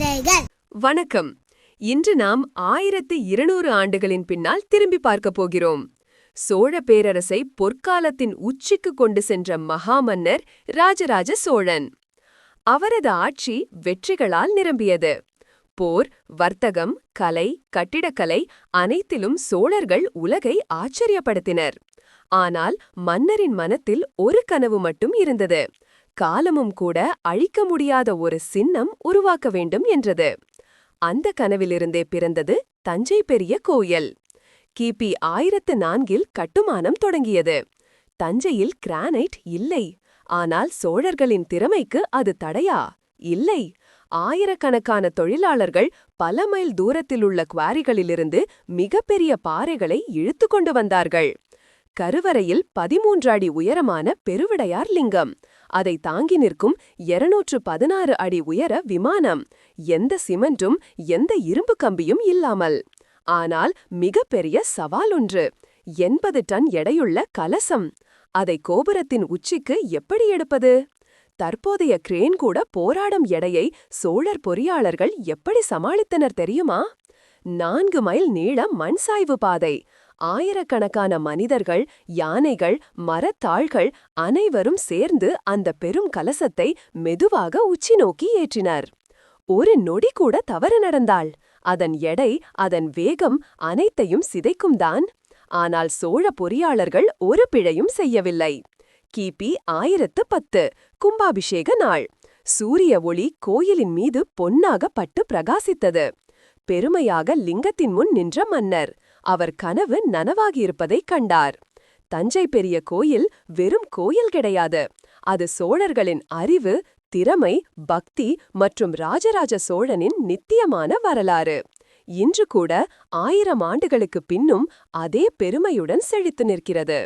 கதைகள். வணக்கம். இன்று நாம் ஆயிரத்து இருநூறு ஆண்டுகளின் பின்னால் திரும்பி பார்க்கப் போகிறோம். சோழ பேரரசை பொற்காலத்தின் உச்சிக்கு கொண்டு சென்ற மகாமன்னர் ராஜராஜ சோழன். அவரது ஆட்சி வெற்றிகளால் நிரம்பியது. போர் வர்த்தகம் கலை கட்டிடக்கலை அனைத்திலும் சோழர்கள் உலகை ஆச்சரியப்படுத்தினர். ஆனால் மன்னரின் மனத்தில் ஒரு கனவு மட்டும் இருந்தது. காலமும் கூட அழிக்க முடியாத ஒரு சின்னம் உருவாக்க வேண்டும் என்றது. அந்த கனவிலிருந்தே பிறந்தது தஞ்சை பெரிய கோயில். கிபி ஆயிரத்து நான்கில் கட்டுமானம் தொடங்கியது. தஞ்சையில் கிரானைட் இல்லை. ஆனால் சோழர்களின் திறமைக்கு அது தடையா? இல்லை. ஆயிரக்கணக்கான தொழிலாளர்கள் பல மைல் தூரத்திலுள்ள குவாரிகளிலிருந்து மிகப்பெரிய பாறைகளை இழுத்து கொண்டு வந்தார்கள். கருவறையில் பதிமூன்று அடி உயரமான பெருவிடையார் லிங்கம். அதை தாங்கி நிற்கும் இருநூற்று பதினாறு அடி உயர விமானம். எந்த சிமெண்டும் எந்த இரும்பு கம்பியும் இல்லாமல். ஆனால் மிகப்பெரிய சவால் ஒன்று எண்பது டன் எடையுள்ள கலசம். அதை கோபுரத்தின் உச்சிக்கு எப்படி எடுப்பது? தற்போதைய கிரேன் கூட போராடும் எடையை சோழர் பொறியாளர்கள் எப்படி சமாளித்தனர் தெரியுமா? நான்கு மைல் நீள மண் சாய்வு பாதை ஆயிரக்கணக்கான மனிதர்கள் யானைகள் மரத்தாள்கள் அனைவரும் சேர்ந்து அந்த பெரும் கலசத்தை மெதுவாக உச்சி நோக்கி ஏற்றினர். ஒரு நொடி கூட தவறு நடந்தாள். அதன் எடை அதன் வேகம் அனைத்தையும் சிதைக்கும்தான். ஆனால் சோழ பொறியாளர்கள் ஒரு பிழையும் செய்யவில்லை. கிபி ஆயிரத்து பத்து கும்பாபிஷேக நாள். சூரிய ஒளி கோயிலின் மீது பொன்னாக பட்டு பிரகாசித்தது. பெருமையாக லிங்கத்தின் முன் நின்ற மன்னர். அவர் கனவு நனவாகியிருப்பதைக் கண்டார். தஞ்சை பெரிய கோயில் வெறும் கோயில் கிடையாது. அது சோழர்களின் அறிவு திறமை பக்தி மற்றும் ராஜராஜ சோழனின் நித்தியமான வரலாறு. இன்று கூட ஆயிரம் ஆண்டுகளுக்கு பின்னும் அதே பெருமையுடன் செழித்து நிற்கிறது.